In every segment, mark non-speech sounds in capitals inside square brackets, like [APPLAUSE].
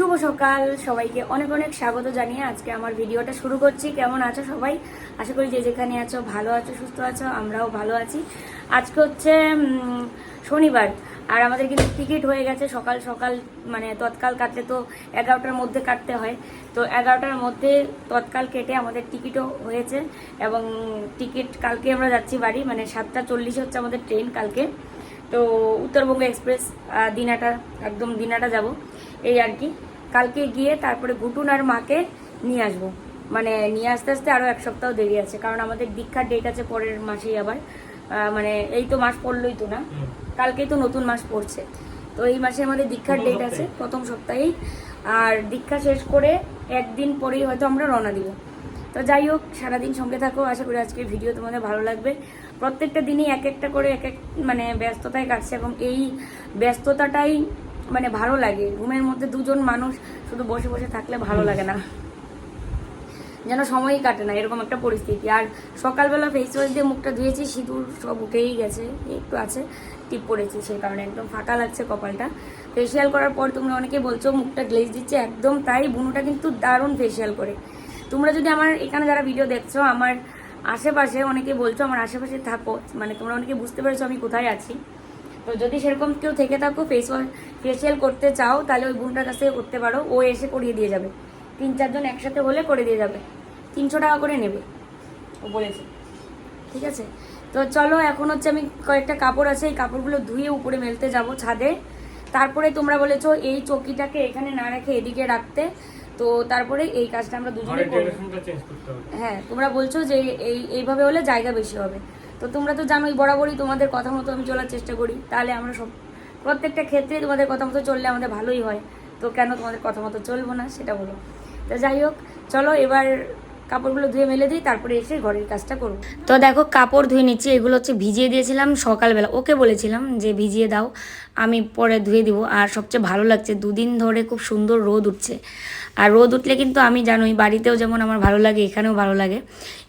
শুভ সকাল। সবাইকে অনেক অনেক স্বাগত জানিয়ে আজকে আমার ভিডিওটা শুরু করছি। কেমন আছো সবাই? আশা করি যে যেখানে আছো, ভালো আছো, সুস্থ আছো, আমরাও ভালো আছি। আজকে হচ্ছে শনিবার। আর আমাদের কিন্তু টিকিট হয়ে গেছে সকাল সকাল মানে তৎকাল কাটলে তো এগারোটার মধ্যে কাটতে হয়। তো এগারোটার মধ্যে তৎকাল কেটে আমাদের টিকিটও হয়েছে এবং টিকিট কালকে আমরা যাচ্ছি বাড়ি মানে সাতটা চল্লিশে হচ্ছে আমাদের ট্রেন কালকে। তো উত্তরবঙ্গ এক্সপ্রেস দিনাটা, একদম দিনাটা যাব। এই আর কি। কালকে গিয়ে তারপরে ঘুটুন আর মাকে নিয়ে আসব। মানে নিয়ে আসতে আসতে আরও এক সপ্তাহ দেরি আছে কারণ আমাদের দীক্ষার ডেট আছে পরের মাসেই আবার। মানে এই তো মাস পড়লোই তো না। কালকেই তো নতুন মাস পড়ছে। তো এই মাসে আমাদের দীক্ষার ডেট আছে প্রথম সপ্তাহেই। আর দীক্ষা শেষ করে একদিন পরেই হয়তো আমরা রওনা দিব। তো যাই হোক সারাদিন সঙ্গে থাকো। আশা করি আজকের ভিডিও তোমাদের ভালো লাগবে। প্রত্যেকটা দিনই এক একটা করে এক এক মানে ব্যস্ততায় কাটছে। এবং এই ব্যস্ততাটাই মানে ভালো লাগে। রুমের মধ্যে দুজন মানুষ শুধু বসে বসে থাকলে ভালো লাগে না। যেন সময়ই কাটে না, এরকম একটা পরিস্থিতি। আর সকালবেলা ফেস ওয়াশ দিয়ে মুখটা ধুয়েছি, সিঁদুর সব উঠেই গেছে, একটু আছে, টিপ পড়েছি সেই কারণে, একদম ফাঁকা লাগছে কপালটা। ফেসিয়াল করার পর তোমরা অনেকে বলছো, মুখটা গ্লেজ দিচ্ছে, একদম তাই, বুনুটা কিন্তু দারুণ ফেসিয়াল করে। তোমরা যদি আমার, এখানে যারা ভিডিও দেখছ, আমার আশেপাশে অনেকে বলছো, আমার আশেপাশে থাকো মানে তোমরা অনেকে বুঝতে পেরেছ আমি কোথায় আছি। তো যদি সেরকম কেউ থেকে থাকো ফেস ওয়াশ ফেসিয়াল করতে চাও তাহলে ওই বোনটার কাছ থেকে করতে পারো। ও এসে করিয়ে দিয়ে যাবে। তিন চারজন একসাথে হলে করে দিয়ে যাবে। তিনশো টাকা করে নেবে। ও বলেছে। ঠিক আছে? তো চলো এখন হচ্ছে আমি কয়েকটা কাপড় আছে এই কাপড়গুলো ধুয়ে উপরে মেলতে যাব ছাদে। তারপরে তোমরা বলেছ এই চকিটাকে এখানে না রেখে এদিকে রাখতে। তো তারপরে এই কাজটা আমরা দুজনে করব। হ্যাঁ তোমরা বলছো যে এই এইভাবে হলে জায়গা বেশি হবে। তো তোমরা তো জানোই, বরাবরই তোমাদের কথা মতো আমি চলার চেষ্টা করি। তাহলে আমরা সব, প্রত্যেকটা ক্ষেত্রে তোমাদের কথা মতো চললে আমাদের ভালোই হয়। তো কেন তোমাদের কথা মতো চলবো না, সেটা বলো। তো যাই হোক, চলো এবার কাপড়গুলো ধুয়ে মেলে দিই, তারপরে এসে ঘরের কাজটা করব। তো দেখো, কাপড় ধুয়ে নিচ্ছি, এগুলো হচ্ছে ভিজিয়ে দিয়েছিলাম সকালবেলা। ওকে বলেছিলাম যে, ভিজিয়ে দাও, আমি পরে ধুয়ে দিব। আর সবচেয়ে ভালো লাগছে, দুদিন ধরে খুব সুন্দর রোদ উঠছে। আর রোদ উঠলে কিন্তু আমি জানোই বাড়িতেও যেমন আমার ভালো লাগে, এখানেও ভালো লাগে।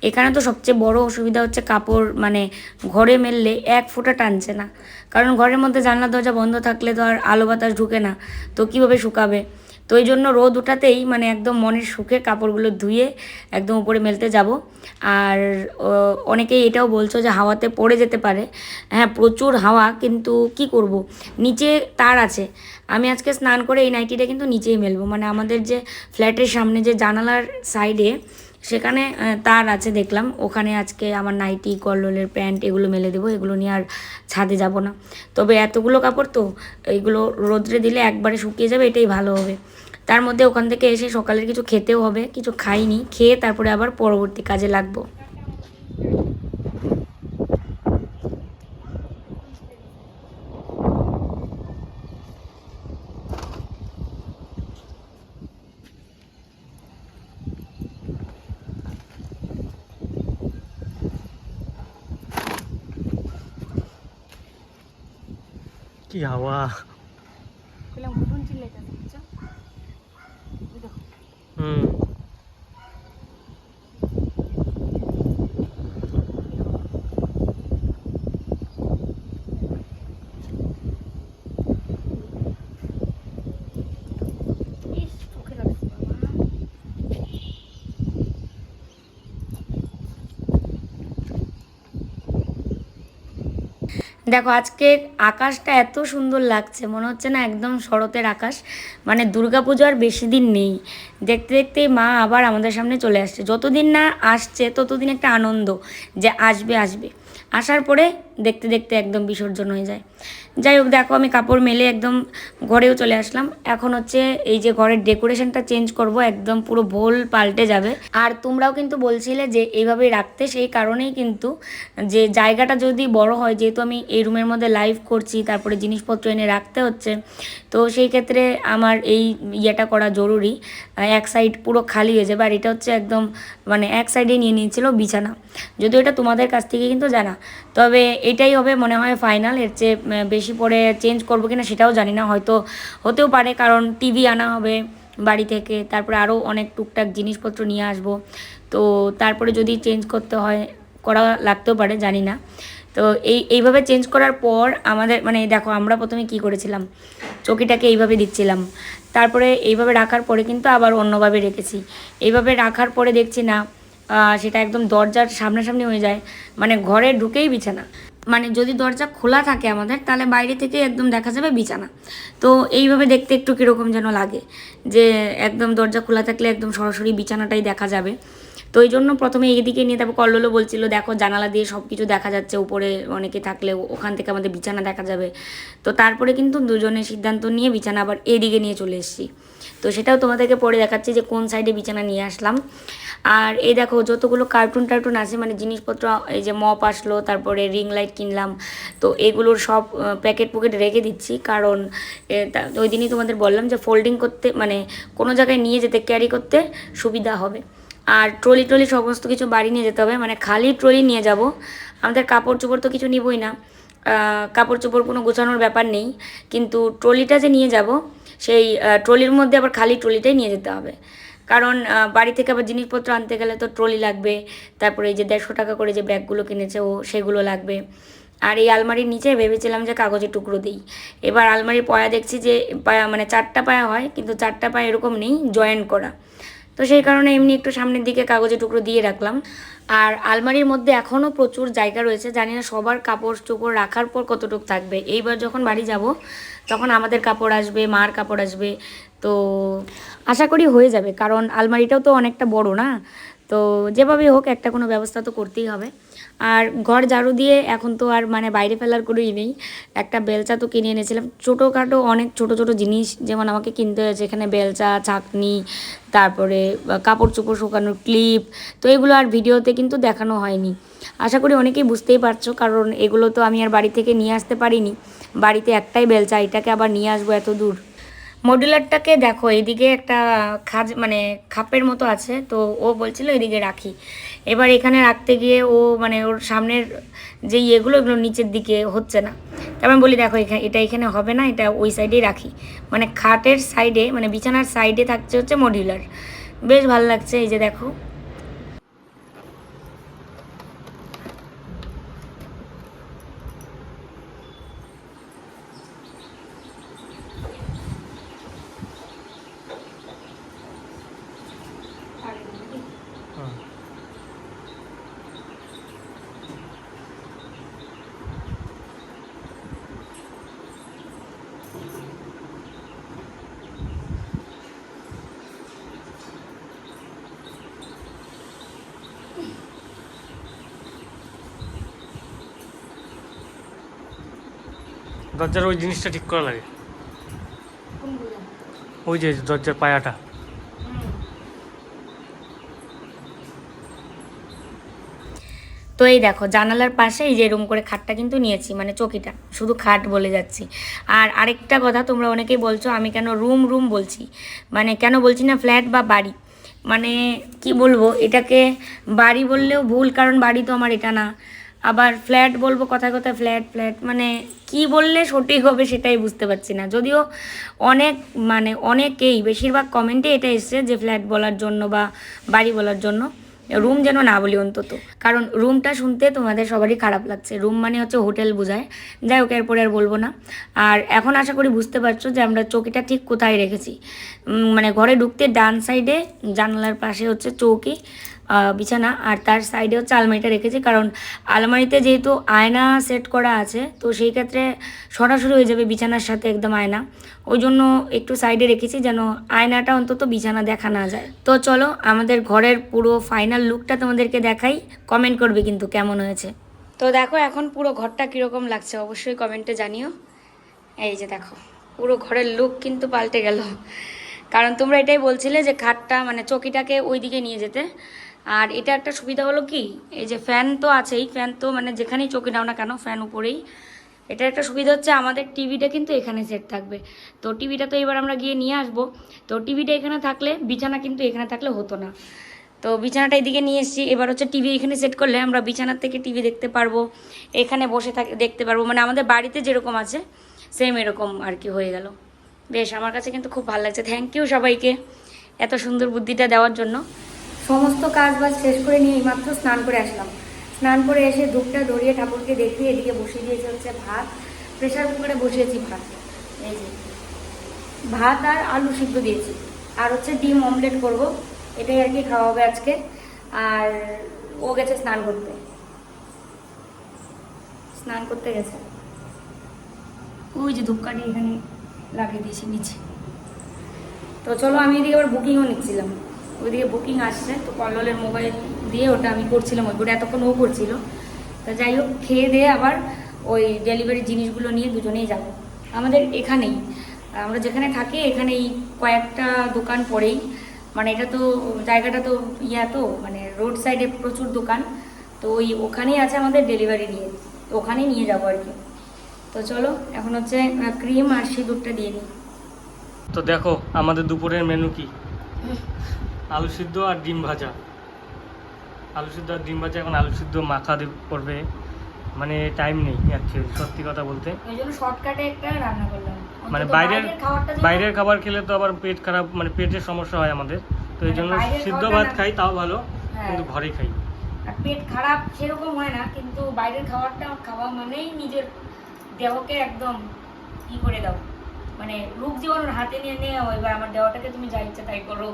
এখানে তো সবচেয়ে বড় অসুবিধা হচ্ছে কাপড় মানে ঘরে মেললে এক ফোঁটা টানছে না। কারণ ঘরের মধ্যে জানলা দরজা বন্ধ থাকলে তো আর আলো বাতাস ঢুকে না। তো কীভাবে শুকাবে? তো এই জন্য রোদ উঠাতেই মানে একদম মনের সুখে কাপড়গুলো ধুয়ে একদম উপরে মেলতে যাব। আর অনেকেই এটাও বলছো যে হাওয়াতে পড়ে যেতে পারে। হ্যাঁ প্রচুর হাওয়া, কিন্তু কি করব? নিচে তার আছে। আমি আজকে স্নান করে এই নাইটিটা কিন্তু নিচেই মেলবো। মানে আমাদের যে ফ্ল্যাটের সামনে যে জানালার সাইডে সেখানে তার আছে, দেখলাম। ওখানে আজকে আমার নাইটি, কল্লোলের প্যান্ট এগুলো মেলে দেবো, এগুলো নিয়ে আর ছাদে যাব না। তবে এতগুলো কাপড় তো এইগুলো রোদ্রে দিলে একবারে শুকিয়ে যাবে, এটাই ভালো হবে। তার মধ্যে ওখান থেকে এসে সকালের কিছু খেতেও হবে, কিছু খাইনি, খেয়ে তারপরে আবার পরবর্তী কাজে লাগবো। কি হাওয়া দেখো আজকে আকাশটা এত সুন্দর লাগছে, মনে হচ্ছে না একদম শরতের আকাশ। মানে দুর্গাপুজো আর বেশি দিন নেই। দেখতে দেখতেই মা আবার আমাদের সামনে চলে আসছে। যতদিন না আসছে, ততদিন একটা আনন্দ যে আসবে আসবে। আসার পরে দেখতে দেখতে একদম বিসর্জন হয়ে যায়। যাই হোক, দেখো আমি কাপড় মেলে একদম ঘরেও চলে আসলাম। এখন হচ্ছে এই যে ঘরের ডেকোরেশনটা চেঞ্জ করব, একদম পুরো ভোল পাল্টে যাবে। আর তোমরাও কিন্তু বলছিলে যে এইভাবেই রাখতে, সেই কারণেই কিন্তু যে জায়গাটা যদি বড় হয়, যেহেতু আমি এই রুমের মধ্যে লাইভ করছি, তারপরে জিনিসপত্র এনে রাখতে হচ্ছে, তো সেই ক্ষেত্রে আমার এই ইয়েটা করা জরুরি। এক সাইড পুরো খালি হয়ে যাবে, আর এটা হচ্ছে একদম মানে এক সাইডে নিয়ে নিয়েছিল বিছানা। যদিও এটা তোমাদের কাছ থেকে কিন্তু জানা। তবে এটাই হবে মনে হয় ফাইনাল এর চেয়ে বেশি পরে চেঞ্জ করব কিনা সেটাও জানি না, হয়তো হতেও পারে, কারণ টিভি আনা হবে বাড়ি থেকে, তারপরে আরও অনেক টুকটাক জিনিসপত্র নিয়ে আসব, তো তারপরে যদি চেঞ্জ করতে হয়, করা লাগতেও পারে, জানি না, তো এই, এইভাবে চেঞ্জ করার পর আমাদের মানে দেখো আমরা প্রথমে কি করেছিলাম, চকিটাকে এইভাবে দিচ্ছিলাম, তারপরে এইভাবে রাখার পরে কিন্তু আবার অন্যভাবে রেখেছি, এইভাবে রাখার পরে দেখছি না সেটা একদম দরজার সামনাসামনি হয়ে যায় মানে ঘরে ঢুকেই বিছানা। মানে যদি দরজা খোলা থাকে আমাদের, তাহলে বাইরে থেকে একদম দেখা যাবে বিছানা। তো এইভাবে দেখতে একটু কীরকম যেন লাগে, যে একদম দরজা খোলা থাকলে একদম সরাসরি বিছানাটাই দেখা যাবে। তো এই জন্য প্রথমে এইদিকে নিয়ে তারপর কল্লোলো বলছিল, দেখো, জানালা দিয়ে সব কিছু দেখা যাচ্ছে, উপরে অনেকে থাকলে ওখান থেকে আমাদের বিছানা দেখা যাবে। তো তারপরে কিন্তু দুজনে সিদ্ধান্ত নিয়ে বিছানা আবার এদিকে নিয়ে চলে এসেছি। তো সেটাও তোমাদেরকে পরে দেখাচ্ছি যে কোন সাইডে বিছানা নিয়ে আসলাম। আর এই দেখো যতগুলো কার্টুন টার্টুন আছে মানে জিনিসপত্র, এই যে মপ আসলো, তারপরে রিং লাইট কিনলাম, তো এগুলোর সব প্যাকেট পুকেট রেখে দিচ্ছি। কারণ ওই দিনই তোমাদের বললাম যে ফোল্ডিং করতে মানে কোনো জায়গায় নিয়ে যেতে ক্যারি করতে সুবিধা হবে। আর ট্রলি ট্রলি সমস্ত কিছু বাড়ি নিয়ে যেতে হবে মানে খালি ট্রলি নিয়ে যাব। আমাদের কাপড় চোপড় তো কিছু নিবই না। কাপড় চোপড় কোনো গোছানোর ব্যাপার নেই। কিন্তু ট্রলিটা যে নিয়ে যাব সেই ট্রলির মধ্যে আবার খালি ট্রলিটাই নিয়ে যেতে হবে। কারণ বাড়ি থেকে আবার জিনিসপত্র আনতে গেলে তো ট্রলি লাগবে, তারপরে এই যে দেড়শো টাকা করে যে ব্যাগগুলো কিনেছে ও, সেগুলো লাগবে। আর এই আলমারির নিচে ভেবেছিলাম যে কাগজের টুকরো দিই। এবার আলমারির পায়া দেখছি যে, পায়া মানে চারটা পায়া হয়, কিন্তু চারটা পায়া এরকম নেই, জয়েন করা। তো সেই কারণে এমনি একটু সামনের দিকে কাগজের টুকরো দিয়ে রাখলাম। আর আলমারির মধ্যে এখনও প্রচুর জায়গা রয়েছে, জানি না সবার কাপড় চোপড় রাখার পর কতটুকু থাকবে। এইবার যখন বাড়ি যাব তখন আমাদের কাপড় আসবে, মার কাপড় আসবে, তো আশা করি হয়ে যাবে, কারণ আলমারিটাও তো অনেকটা বড় না? তো যেভাবে হোক, একটা কোনো ব্যবস্থা তো করতেই হবে। আর ঘর ঝাড়ু দিয়ে এখন তো আর মানে বাইরে ফেলার কোনোই নেই। একটা বেলচা তো কিনে এনেছিলাম। ছোটোখাটো অনেক ছোট ছোট জিনিস, যেমন আমাকে কিনতে হয়েছে এখানে বেলচা ছাকনি তারপরে কাপড় চোপড় শুকানোর ক্লিপ, তো এগুলো আর ভিডিওতে কিন্তু দেখানো হয়নি। আশা করি অনেকেই বুঝতেই পারছ, কারণ এগুলো তো আমি আর বাড়ি থেকে নিয়ে আসতে পারিনি। বাড়িতে একটাই বেলচা এটাকে আবার নিয়ে আসব এত দূর। মডুলারটাকে দেখো এইদিকে একটা খাজ মানে খাপের মতো আছে, তো ও বলছিল এদিকে রাখি। এবার এখানে রাখতে গিয়ে ও মানে ওর সামনের যে ইয়েগুলো, এগুলো নিচের দিকে হচ্ছে না। তারপর আমি বলি, দেখো এখানে এটা এখানে হবে না, এটা ওই সাইডেই রাখি। মানে খাটের সাইডে মানে বিছানার সাইডে থাকছে হচ্ছে মডিউলার বেশ ভালো লাগছে, এই যে দেখো। দরজার ওই জিনিসটা ঠিক করা লাগে। ওই যে দরজার পায়াটা। তো এই দেখো, জানালার পাশে এই যে এরকম করে খাটটা কিন্তু নিয়েছি মানে চকিটা, শুধু খাট বলে যাচ্ছি। আর আরেকটা কথা তোমরা অনেকেই বলছো, আমি কেন রুম রুম বলছি? মানে কেন বলছি না ফ্ল্যাট বা বাড়ি? মানে কি বলব, এটাকে বাড়ি বললেও ভুল, কারণ বাড়ি তো আমার এটা না। আবার ফ্ল্যাট বলব, কথায় কথায় ফ্ল্যাট ফ্ল্যাট মানে কি বললে সঠিক হবে সেটাই বুঝতে পারছি না। যদিও অনেক মানে অনেকেই বেশিরভাগ কমেন্টে এটা এসছে যে ফ্ল্যাট বলার জন্য বা বাড়ি বলার জন্য রুম যেন না বলি অন্তত। কারণ রুমটা শুনতে তোমাদের সবারই খারাপ লাগছে। রুম মানে হচ্ছে হোটেল বোঝায়। যাই হোক, এরপরে আর বলব না। আর এখন আশা করি বুঝতে পারছ যে আমরা চৌকিটা ঠিক কোথায় রেখেছি। মানে ঘরে ঢুকতে ডান সাইডে জানলার পাশে হচ্ছে চৌকি। বিছানা আর তার সাইডে হচ্ছে আলমারিটা রেখেছি। কারণ আলমারিতে যেহেতু আয়না সেট করা আছে, তো সেই ক্ষেত্রে সরাসরি হয়ে যাবে বিছানার সাথে একদম আয়না। ওই জন্য একটু সাইডে রেখেছি যেন আয়নাটা অন্তত বিছানা দেখা না যায়। তো চলো, আমাদের ঘরের পুরো ফাইনাল লুকটা তোমাদেরকে দেখাই। কমেন্ট করবে কিন্তু কেমন হয়েছে। তো দেখো, এখন পুরো ঘরটা কীরকম লাগছে? অবশ্যই কমেন্টে জানিও। এই যে দেখো, পুরো ঘরের লুক কিন্তু পাল্টে গেল। কারণ তোমরা এটাই বলছিলে যে খাটটা মানে চকিটাকে ওই দিকে নিয়ে যেতে। আর এটা একটা সুবিধা হলো কি, এই যে ফ্যান তো আছেই ফ্যান তো মানে যেখানেই চোখে নাও না কেন ফ্যান উপরেই। এটা একটা সুবিধা হচ্ছে আমাদের টিভিটা কিন্তু এখানে সেট থাকবে। তো টিভিটা তো এবার আমরা গিয়ে নিয়ে আসব। তো টিভিটা এখানে থাকলে, বিছানা কিন্তু এখানে থাকলে হতো না। তো বিছানাটা এদিকে নিয়ে এসেছি। এবার হচ্ছে টিভি এখানে সেট করলে আমরা বিছানার থেকে টিভি দেখতে পারব। এখানে বসে থাক, দেখতে পারব। মানে আমাদের বাড়িতে যেরকম আছে সেম এরকম আর কি হয়ে গেল। বেশ, আমার কাছে কিন্তু খুব ভালো লাগছে। থ্যাংক ইউ সবাইকে এত সুন্দর বুদ্ধিটা দেওয়ার জন্য। সমস্ত কাজ বাজ শেষ করে নিয়ে এইমাত্র স্নান করে আসলাম। স্নান করে এসে ধূপটা ধরিয়ে ঠাকুরকে দেখিয়ে এদিকে বসিয়ে দিয়েছে হচ্ছে ভাত। প্রেশার কুকারে বসিয়েছি ভাত। এই যে, ভাত আর আলু সিদ্ধ দিয়েছি। আর হচ্ছে ডিম অমলেট করব। এটাই আর কি খাওয়া হবে আজকে। আর ও গেছে স্নান করতে। স্নান করতে গেছে। ওই যে ধূপকাঠি এখানে লাগিয়ে দিয়েছি নিচে। তো চলো আমি এদিকে আবার বুকিংও নিচ্ছিলাম। ওইদিকে বুকিং আসছে তো কল্লোলের মোবাইল দিয়ে ওটা আমি করছিলাম ওই ওটা এতক্ষণ ও করছিল। তা যাই হোক খেয়ে দিয়ে আবার ওই ডেলিভারি জিনিসগুলো নিয়ে দুজনেই যাব। আমাদের এখানেই। আমরা যেখানে থাকি এখানেই কয়েকটা দোকান পড়েই। মানে এটা তো জায়গাটা তো ইয়া তো মানে রোড সাইডে প্রচুর দোকান। তো ওই ওখানেই আছে আমাদের ডেলিভারি নিয়ে। ওখানেই নিয়ে যাব আর কি। তো চলো এখন হচ্ছে ক্রিম আর সিঁদুরটা দিয়ে নিই তো দেখো আমাদের দুপুরের মেনু কি? [LAUGHS] আলু সিদ্ধ আর ডিম ভাজা। আলু সিদ্ধ আর ডিম ভাজা এখন আলু সিদ্ধ মাখা করবে। মানে টাইম নেই অ্যাকচুয়ালি সত্যি কথা বলতে। শর্টকাটে একটা রান্না করলাম। মানে বাইরের বাইরের খাবার খেলে তো আবার পেট খারাপ মানে পেটের সমস্যা হয় আমাদের। তো এই মানে জন্য সিদ্ধ ভাত খাই তাও ভালো হ্যাঁ। কিন্তু ঘরেই খাই। আর পেট খারাপ সেরকম হয় না কিন্তু বাইরের খাবারটা খাওয়া মানেই নিজের দেহকে একদম ই করে দাও। মানে রূপ জীবনের হাতে নিয়ে নিয়ে এবার আমার দেহটাকে তুমি যা ইচ্ছা তাই করো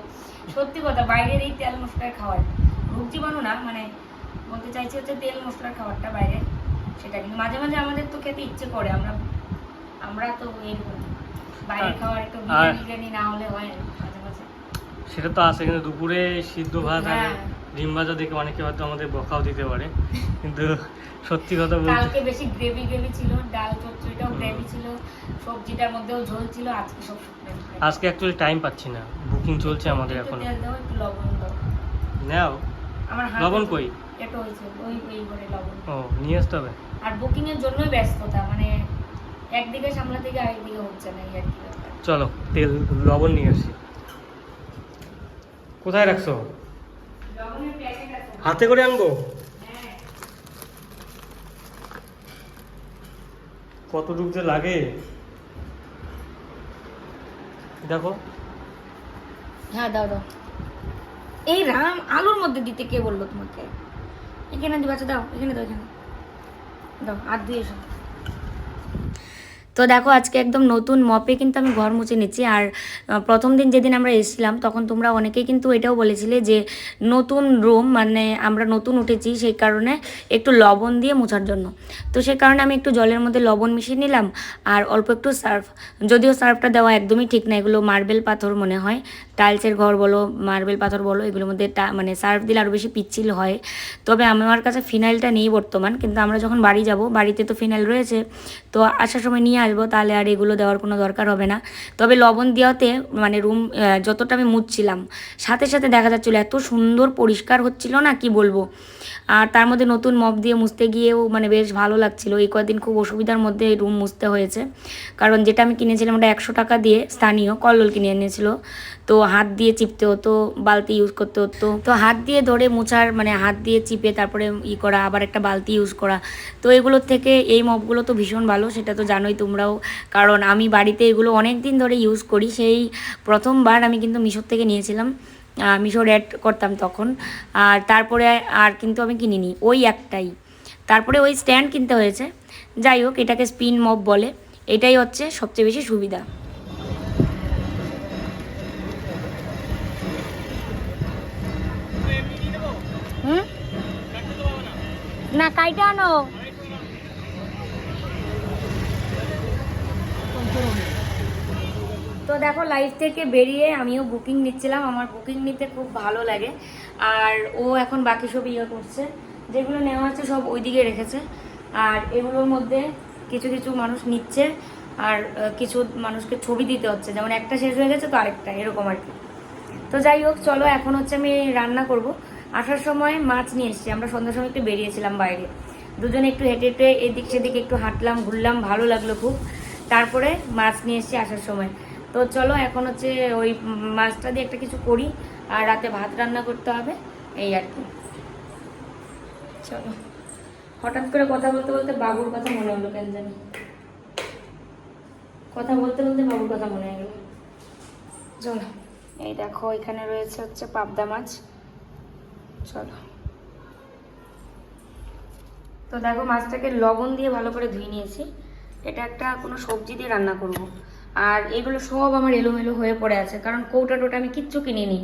সত্যি কথা বাইরের এই তেল মশলার খাবার রূপ জীবাণু না মানে বলতে চাইছি হচ্ছে তেল মশলার খাবারটা বাইরে সেটা কিন্তু মাঝে মাঝে আমাদের তো খেতে ইচ্ছে করে আমরা আমরা তো এইরকম বাইরের খাবার একটু বিরিয়ানি না হলে হয় মাঝে মাঝে সেটা তো আছে কিন্তু দুপুরে সিদ্ধ ভাত আর হ্যাঁ। ডিম ভাজা দেখে অনেকে হয়তো আমাদের বকাও দিতে পারে। কিন্তু সত্যি কথা বলতে কালকে বেশি গ্রেভি গ্রেভি ছিল ডাল চচ্চড়িটাও। গ্রেভি ছিল সবজিটার মধ্যেও ঝোল ছিল আজকে সব। আজকে অ্যাকচুয়ালি টাইম পাচ্ছি না। বুকিং চলছে আমাদের এখন। নাও। আমার লবণ কই? এটা হয়েছে ওই ওই করে লবণ। ও নিয়ে আসতে হবে? আর বুকিং এর জন্যই ব্যস্ততা মানে একদিকে সামলাতে গিয়ে আরেকদিকে হচ্ছে না এই চলো তেল লবণ নিয়ে আসি। কোথায় রাখছো? হাতে করে আনব? কতটুক যে লাগে? দেখো। হ্যাঁ দাও দাও। এই রাম আলুর মধ্যে দিতে কে বলল তোমাকে? এখানে দিবা আচ্ছা দাও, এখানে দাও এখানে। দাও, আর দিয়ে এসো। তো দেখো, আজকে একদম নতুন মপে কিন্তু আমি ঘর মুছে নিচ্ছি। আর প্রথম দিন যেদিন আমরা এসেছিলাম, তখন তোমরা অনেকেই কিন্তু এটাও বলেছিলে যে, নতুন রুম মানে আমরা নতুন উঠেছি সেই কারণে একটু লবণ দিয়ে মোছার জন্য। তো সেই কারণে আমি একটু জলের মধ্যে লবণ মিশিয়ে নিলাম আর অল্প একটু সার্ফ। যদিও সার্ফটা দেওয়া একদমই ঠিক না, এগুলো মার্বেল পাথর মনে হয়। টাইলসের ঘর বলো, মার্বেল পাথর বলো, এগুলোর মধ্যে মানে সার্ফ দিলে আরও বেশি পিচ্ছিল হয়। তবে আমার কাছে ফিনাইলটা নেই বর্তমান, কিন্তু আমরা যখন বাড়ি যাব, বাড়িতে তো ফিনাইল রয়েছে, তো আসার সময় নিয়ে আসব তাহলে আর এগুলো দেওয়ার কোনো দরকার হবে না। তবে লবণ দেওয়াতে মানে রুম যতটা আমি মুছছিলাম, সাথে সাথে দেখা যাচ্ছিল এত সুন্দর পরিষ্কার হচ্ছিল না, কি বলব? আর তার মধ্যে নতুন মপ দিয়ে মুছতে গিয়েও মানে বেশ ভালো লাগছিল। এই কদিন খুব অসুবিধার মধ্যে এই রুম মুছতে হয়েছে। কারণ যেটা আমি কিনেছিলাম ওটা একশো টাকা দিয়ে স্থানীয় কল্লোল কিনে এনেছিল। তো হাত দিয়ে চিপতে হতো, বালতি ইউজ করতে হতো। তো হাত দিয়ে ধরে মোছার মানে হাত দিয়ে চিপে তারপরে ই করা, আবার একটা বালতি ইউজ করা। তো এগুলোর থেকে এই মপগুলো তো ভীষণ ভালো, সেটা তো জানোই তোমরাও। কারণ আমি বাড়িতে এগুলো অনেক দিন ধরে ইউজ করি। সেই প্রথমবার আমি কিন্তু মিশোর থেকে নিয়েছিলাম। মিশোর অ্যাড করতাম তখন। আর তারপরে আর কিন্তু আমি কিনিনি। ওই একটাই। তারপরে ওই স্ট্যান্ড কিনতে হয়েছে। যাই হোক, এটাকে স্পিন মপ বলে। এটাই হচ্ছে সবচেয়ে বেশি সুবিধা। না, কাইটা আনো। তো দেখো লাইফ থেকে বেরিয়ে আমিও বুকিং নিচ্ছিলাম। আমার বুকিং নিতে খুব ভালো লাগে। আর ও এখন বাকি সব ইয়ে করছে। যেগুলো নেওয়া আছে সব ওইদিকে রেখেছে। আর এগুলোর মধ্যে কিছু কিছু মানুষ নিচ্ছে। আর কিছু মানুষকে ছবি দিতে হচ্ছে। যেমন একটা শেষ হয়ে গেছে, তো আরেকটা, এরকম আর কি। তো যাই হোক, চলো, এখন হচ্ছে আমি রান্না করব। আসার সময় মাছ নিয়ে এসেছি। আমরা সন্ধ্যার সময় একটু বেরিয়েছিলাম বাইরে। দুজনে একটু হেঁটে হেঁটে এদিক সেদিক একটু হাঁটলাম, ঘুরলাম। ভালো লাগল খুব। তারপরে মাছ নিয়ে এসেছি আসার সময়। তো চলো, এখন হচ্ছে ওই মাছটা দিয়ে একটা কিছু করি, আর রাতে ভাত রান্না করতে হবে, এই আর কি। চলো। হঠাৎ করে কথা বলতে বলতে বাবুর কথা মনে হলো কেন জানি। কথা বলতে বলতে বাবুর কথা মনে গেল। চলো, এই দেখো, এখানে রয়েছে হচ্ছে পাবদা মাছ। চলো। তো দেখো, মাছটাকে লবণ দিয়ে ভালো করে ধুয়ে নিয়েছি। এটা একটা কোনো সবজি দিয়ে রান্না করব। আর এগুলো সব আমার এলোমেলো হয়ে পড়ে আছে, কারণ কৌটা টোটা আমি কিচ্ছু কিনিনি।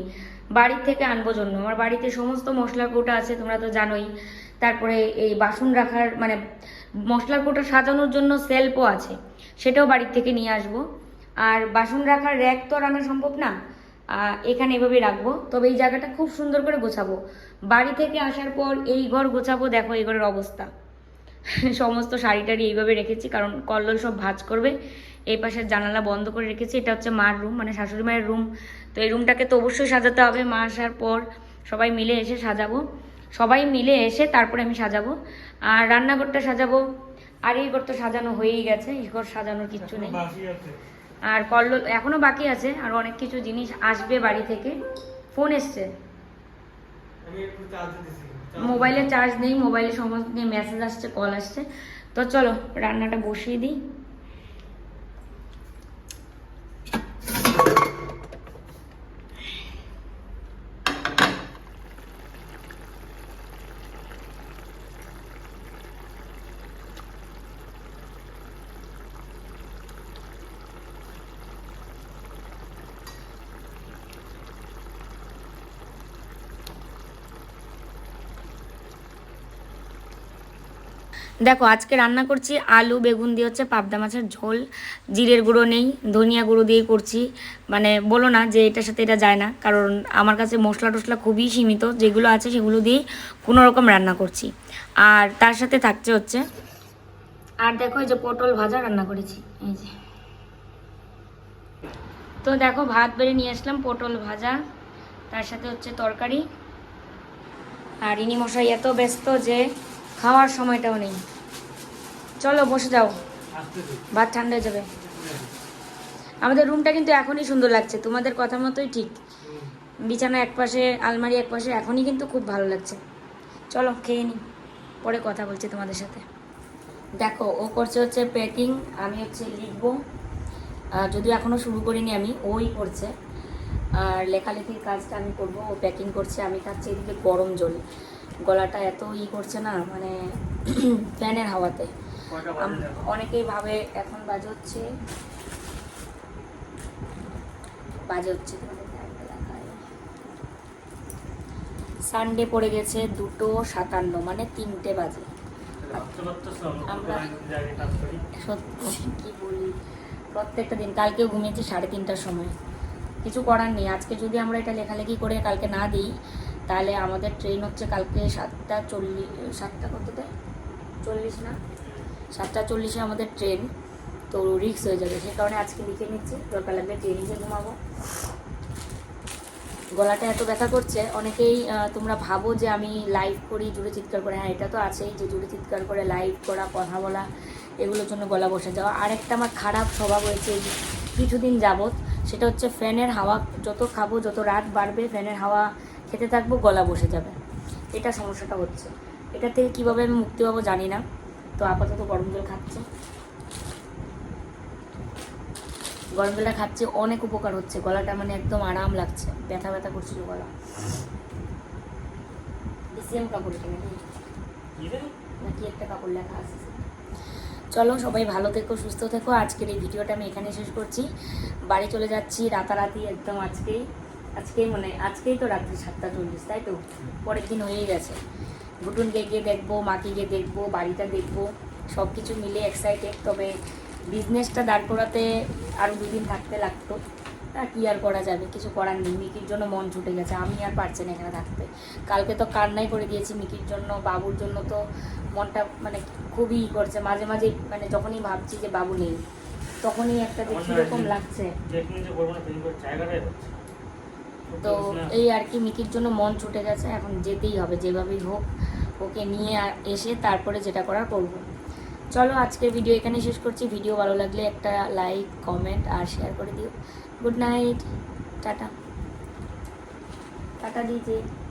বাড়ির থেকে আনব জন্য। আমার বাড়িতে সমস্ত মশলার কৌটা আছে, তোমরা তো জানোই। তারপরে এই বাসন রাখার মানে মশলার কৌটা সাজানোর জন্য সেলফও আছে, সেটাও বাড়ির থেকে নিয়ে আসব। আর বাসন রাখার র্যাক তো আর আনা সম্ভব না। এখানে এভাবেই রাখব। তবে এই জায়গাটা খুব সুন্দর করে গোছাবো। বাড়ি থেকে আসার পর এই ঘর গোছাবো, দেখো এই ঘরের অবস্থা। [LAUGHS] সমস্ত শাড়ি টাড়ি এইভাবে রেখেছি কারণ কল্লোল সব ভাজ করবে। এই পাশের জানালা বন্ধ করে রেখেছি এটা হচ্ছে মার রুম মানে শাশুড়ি মায়ের রুম তো এই রুমটাকে তো অবশ্যই সাজাতে হবে মা আসার পর সবাই মিলে এসে সাজাবো। সবাই মিলে এসে তারপরে আমি সাজাবো। আর রান্নাঘরটা সাজাবো। আর এই ঘর তো সাজানো হয়েই গেছে এই ঘর সাজানোর কিচ্ছু নেই। আর কল্লোল এখনও বাকি আছে আর অনেক কিছু জিনিস আসবে বাড়ি থেকে। ফোন এসছে। আমি একটু চার্জ মোবাইলে চার্জ নেই, মোবাইলে সমস্ত নিয়ে মেসেজ আসছে কল আসছে। তো চলো, রান্নাটা বসিয়ে দিই। দেখো, আজকে রান্না করছি আলু, বেগুন দিয়ে হচ্ছে পাবদা মাছের ঝোল। জিরের গুঁড়ো নেই, ধনিয়া গুঁড়ো দিয়েই করছি। মানে বলো না যে এটার সাথে এটা যায় না, কারণ আমার কাছে মশলা টশলা খুবই সীমিত, যেগুলো আছে সেগুলো দিয়ে কোনো রকম রান্না করছি। আর তার সাথে থাকছে হচ্ছে, আর দেখো এই যে পটল ভাজা রান্না করেছি, এই যে। তো দেখো, ভাত বেড়ে নিয়ে আসলাম, পটল ভাজা, তার সাথে হচ্ছে তরকারি। আর ইনি মশাই এত ব্যস্ত যে খাওয়ার সময়টাও নেই। চলো, বসে যাও। ভাত ঠান্ডা হয়ে যাবে। আমাদের রুমটা কিন্তু এখনই সুন্দর লাগছে। তোমাদের কথা মতোই ঠিক। বিছানা এক পাশে, আলমারি এক পাশে, এখনই কিন্তু খুব ভালো লাগছে। চলো, খেয়ে নিই পরে কথা বলছি তোমাদের সাথে। দেখো, ও করছে হচ্ছে প্যাকিং আমি হচ্ছে লিখব। যদিও এখনও শুরু করিনি আমি, ওই করছে। আর লেখালেখির কাজটা আমি করব, ও প্যাকিং করছে, আমি খাচ্ছি এদিকে গরম জল। গলাটা এত ই করছে না মানে [CLEARS THROAT] ফ্যানের হাওয়াতে। অনেকেই ভাবে এখন বাজে হচ্ছে। বাজে হচ্ছে সানডে পড়ে গেছে দুটো সাতান্ন মানে তিনটে বাজে। আমরা সত্যি, কি বলি? প্রত্যেকটা দিন, কালকেও ঘুমিয়েছি সাড়ে তিনটার সময়। কিছু করার নেই। আজকে যদি আমরা এটা লেখালেখি করে কালকে না দিই, তাহলে আমাদের ট্রেন হচ্ছে কালকে সাতটা চল্লিশ সাতটা কততে? চল্লিশ না? সাতটা চল্লিশে আমাদের ট্রেন, তো রিক্স হয়ে যাবে। সে কারণে আজকে লিখে নিচ্ছি, দরকার লাগবে ট্রেনিংয়ে ঘুমাবো। গলাটা এত ব্যথা করছে, অনেকেই তোমরা ভাবো যে আমি লাইভ করি, জুড়ে চিৎকার করে। হ্যাঁ এটা তো আছেই যে জুড়ে চিৎকার করে লাইভ করা, কথা বলা, এগুলোর জন্য গলা বসে যাওয়া। আরেকটা আমার খারাপ স্বভাব হয়েছে কিছুদিন যাবৎ, সেটা হচ্ছে ফ্যানের হাওয়া, যত খাব, যত রাত বাড়বে, ফ্যানের হাওয়া খেতে থাকব, গলা বসে যাবে। এটা সমস্যাটা হচ্ছে। এটা থেকে কীভাবে আমি মুক্তি পাবো জানি না। তো আপাতত গরম জল খাচ্ছে। গরম জলটা খাচ্ছে অনেক উপকার হচ্ছে। গলাটা মানে একদম আরাম লাগছে। ব্যথা ব্যথা করছিল গলা। সেম কাপড় কিনে? নাকি একটা কাপড় লেখা আছে। চলো সবাই ভালো থেকো সুস্থ থেকো। আজকের এই ভিডিওটা আমি এখানে শেষ করছি। বাড়ি চলে যাচ্ছি রাতারাতি একদম আজকেই। আজকেই মানে আজকেই তো রাত্রি সাতটা চল্লিশ তাই তো? পরের দিন হয়েই গেছে। ঘুটুনকে গিয়ে দেখব মাকে গিয়ে দেখব বাড়িটা দেখব সব কিছু মিলে এক্সাইটেড তবে বিজনেসটা দাঁড় করাতে আরও দুদিন থাকতে লাগতো। তা কি আর করা যাবে? কিছু করার নেই। মিকির জন্য মন ছুটে গেছে। আমি আর পারছি না এখানে থাকতে। কালকে তো কান্নাই করে দিয়েছি মিকির জন্য বাবুর জন্য তো মনটা মানে খুবই ই করছে। মাঝে মাঝে মানে যখনই ভাবছি যে বাবু নেই তখনই একটা যে কীরকম লাগছে। তো এই আর কি মিকির জন্য মন ছুটে গেছে। এখন যেতেই হবে যেভাবেই হোক। ওকে নিয়ে এসে তারপরে যেটা করার করব। চলো আজকের ভিডিও এখানে শেষ করছি। ভিডিও ভালো লাগলে একটা লাইক, কমেন্ট আর শেয়ার করে দিও। Good night. টাটা। টাটা দিয়েছি